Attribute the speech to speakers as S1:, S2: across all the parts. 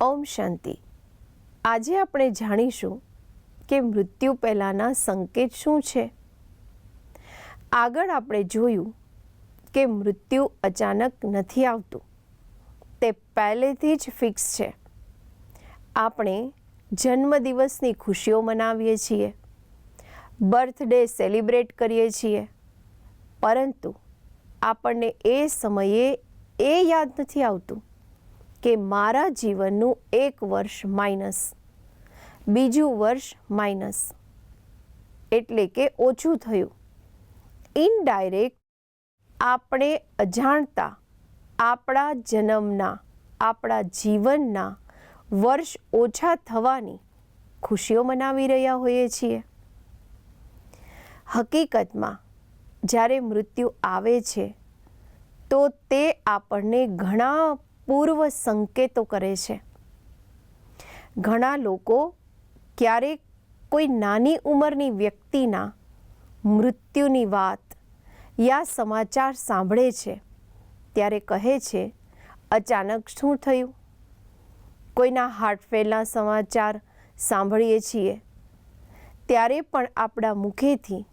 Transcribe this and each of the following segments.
S1: ઓમ શાંતિ. આજે આપણે જાણીશું કે મૃત્યુ પહેલાંના સંકેત શું છે. આગળ આપણે જોયું કે મૃત્યુ અચાનક નથી આવતું. તે પહેલેથી જ ફિક્સ છે. આપણે જન્મદિવસની ખુશીઓ મનાવીએ છીએ. બર્થડે સેલિબ્રેટ કરીએ છીએ. પરંતુ આપણને એ સમયે એ યાદ નથી આવતું. કે મારા જીવનનું એક વર્ષ માઇનસ. બીજું વર્ષ માઇનસ. એટલે કે ઓછું થયું. ઇનડાયરેક્ટ આપણે અજાણતા, આપણા જન્મના, આપણા જીવનના વર્ષ ઓછા થવાની ખુશીઓ મનાવી રહ્યા હોઈએ છીએ. હકીકતમાં, જ્યારે મૃત્યુ આવે છે, તો તે આપણને ઘણા પૂર્વ સંકેતો કરે છે. ઘણા લોકો ક્યારેક કોઈ નાની ઉંમરની વ્યક્તિના મૃત્યુની વાત યા સમાચાર સાંભળે છે, ત્યારે કહે છે, અચાનક શું થયું? કોઈના હાર્ટફેલના સમાચાર સાંભળીએ છીએ. ત્યારે પણ આપણા મુખેથી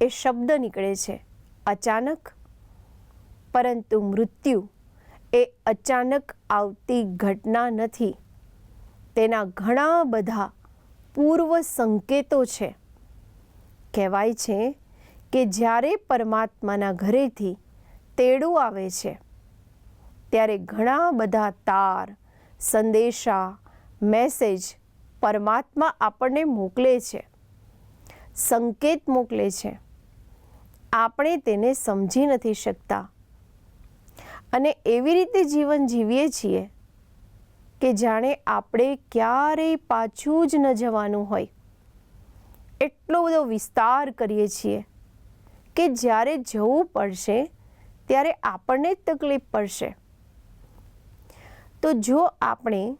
S1: એ શબ્દ નીકળે છે, અચાનક? પરંતુ મૃત્યુ એ અચાનક આવતી ઘટના નથી. તેના ઘણા બધા પૂર્વ સંકેતો છે. કહેવાય છે કે જ્યારે પરમાત્માના ઘરેથી તેડું આવે છે, ત્યારે ઘણા બધા તાર, સંદેશા, મેસેજ પરમાત્મા આપણને મોકલે છે. સંકેત મોકલે છે. આપણે તેને સમજી નથી શકતા. અને એવી રીતે જીવન જીવીએ છીએ કે જાણે આપણે ક્યારેય પાછું જ ન જવાનું હોય. એટલો બધો વિસ્તાર કરીએ છીએ કે જ્યારે જવું પડશે, ત્યારે આપણને જ તકલીફ પડશે. તો જો આપણે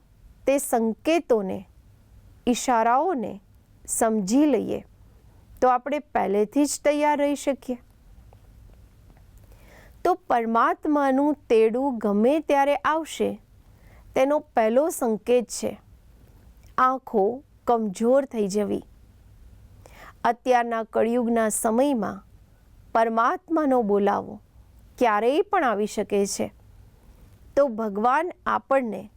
S1: તે સંકેતોને, ઈશારાઓને સમજી લઈએ, તો આપણે પહેલેથી જ તૈયાર રહી શકીએ. તો પરમાત્માનું તેડું ગમે ત્યારે આવશે. તેનો પહેલો સંકેત છે, આંખો કમજોર થઈ જવી. અત્યારના કળિયુગના સમયમાં પરમાત્માનો બોલાવો ક્યારેય પણ આવી શકે છે. તો ભગવાન આપણને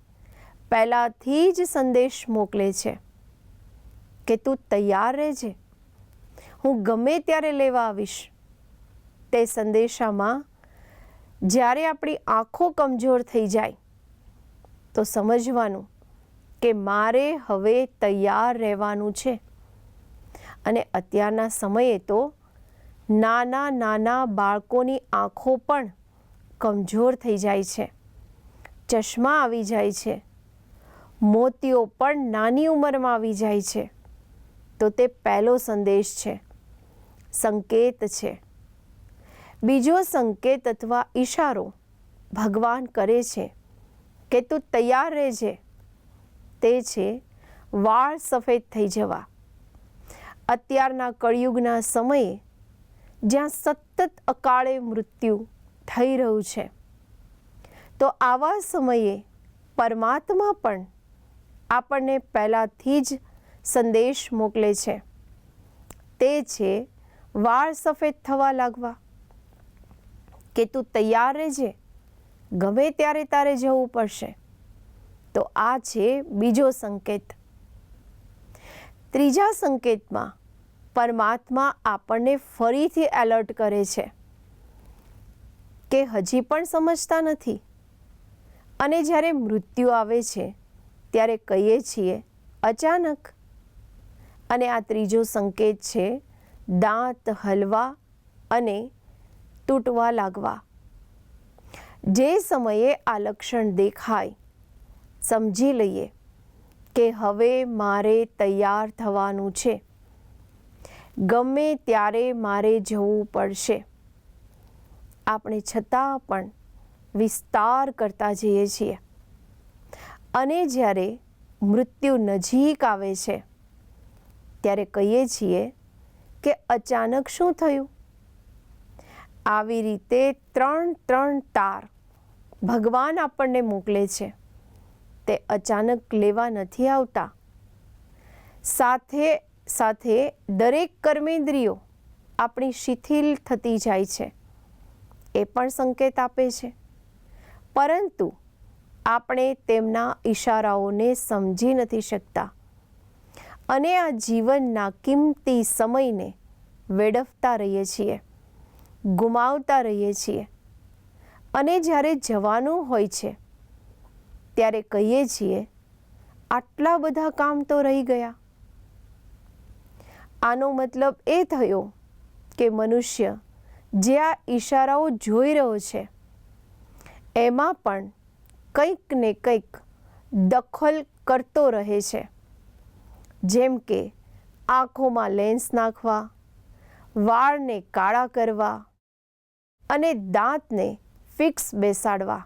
S1: પહેલાંથી જ સંદેશ મોકલે છે કે તું તૈયાર રહેજે. હું ગમે ત્યારે લેવા આવીશ. તે સંદેશામાં જ્યારે આપણી આંખો કમજોર થઈ જાય, તો સમજવાનું કે મારે હવે તૈયાર રહેવાનું છે. અને અત્યારના સમયે તો નાના નાના બાળકોની આંખો પણ કમજોર થઈ જાય છે. ચશ્મા આવી જાય છે. મોતીઓ પણ નાની ઉંમરમાં આવી જાય છે. તો તે પહેલો સંદેશ છે. સંકેત છે. બીજો સંકેત અથવા ઈશારો ભગવાન કરે છે કે તું તૈયાર રહેજે તે છે વાળ સફેદ થઈ જવા. અત્યારના કળિયુગના સમયે જ્યાં સતત અકાળે મૃત્યુ થઈ રહ્યું છે, તો આવા સમયે પરમાત્મા પણ આપણને પહેલાંથી જ સંદેશ મોકલે છે. તે છે વાળ સફેદ થવા લાગવા. કે તું તૈયાર રહેજે, ગમે ત્યારે તારે જવું પડશે, તો આ છે બીજો સંકેત. ત્રીજા સંકેતમાં પરમાત્મા આપણને ફરીથી એલર્ટ કરે છે કે હજી પણ સમજતા નથી. અને જ્યારે મૃત્યુ આવે છે, ત્યારે કહીએ છીએ, અચાનક. અને આ ત્રીજો સંકેત છે, દાંત હલવા અને તૂટવા લાગવા. જે સમયે આ લક્ષણ દેખાય, સમજી લઈએ કે હવે મારે તૈયાર થવાનું છે. ગમે ત્યારે મારે જવું પડશે. આપણે છતાં પણ વિસ્તાર કરતા જઈએ છીએ. અને જ્યારે મૃત્યુ નજીક આવે છે, ત્યારે કહીએ છીએ કે અચાનક શું થયું? આવી રીતે ત્રણ ત્રણ તાર ભગવાન આપણને મોકલે છે. તે અચાનક લેવા નથી આવતા. સાથે સાથે દરેક કર્મેન્દ્રિયો આપણી શિથિલ થતી જાય છે. એ પણ સંકેત આપે છે. પરંતુ આપણે તેમના ઈશારાઓને સમજી નથી શકતા. અને આ જીવનના કિંમતી સમયને વેડફતા રહીએ છીએ. ગુમાવતા રહીએ છીએ. અને જ્યારે જવાનું હોય છે, ત્યારે કહીએ છીએ, આટલા બધા કામ તો રહી ગયા. આનો મતલબ એ થયો કે મનુષ્ય જે આ ઈશારાઓ જોઈ રહ્યો છે, એમાં પણ કંઈક ને કંઈક દખલ કરતો રહે છે. જેમ કે આંખોમાં લેન્સ નાખવા, વાળને કાળા કરવા અને દાંતને ફિક્સ બેસાડવા.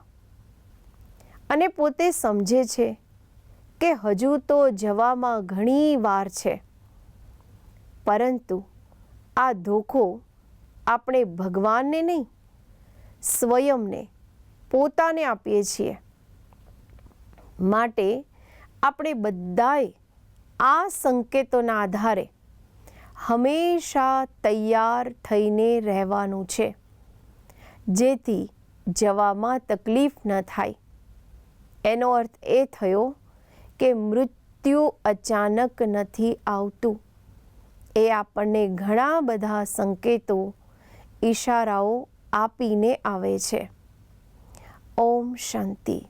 S1: અને પોતે સમજે છે કે હજુ તો જવામાં ઘણી વાર છે. પરંતુ આ ધોખો આપણે ભગવાનને નહીં, સ્વયંને પોતાને આપીએ છીએ. માટે આપણે બધાએ આ સંકેતોના આધારે હંમેશા તૈયાર થઈને રહેવાનું છે. જેથી જવામાં તકલીફ ન થાય. એનો અર્થ એ થયો કે મૃત્યુ અચાનક નથી આવતું. એ આપણને ઘણા બધા સંકેતો, ઈશારાઓ આપીને આવે છે. ઓમ શાંતિ.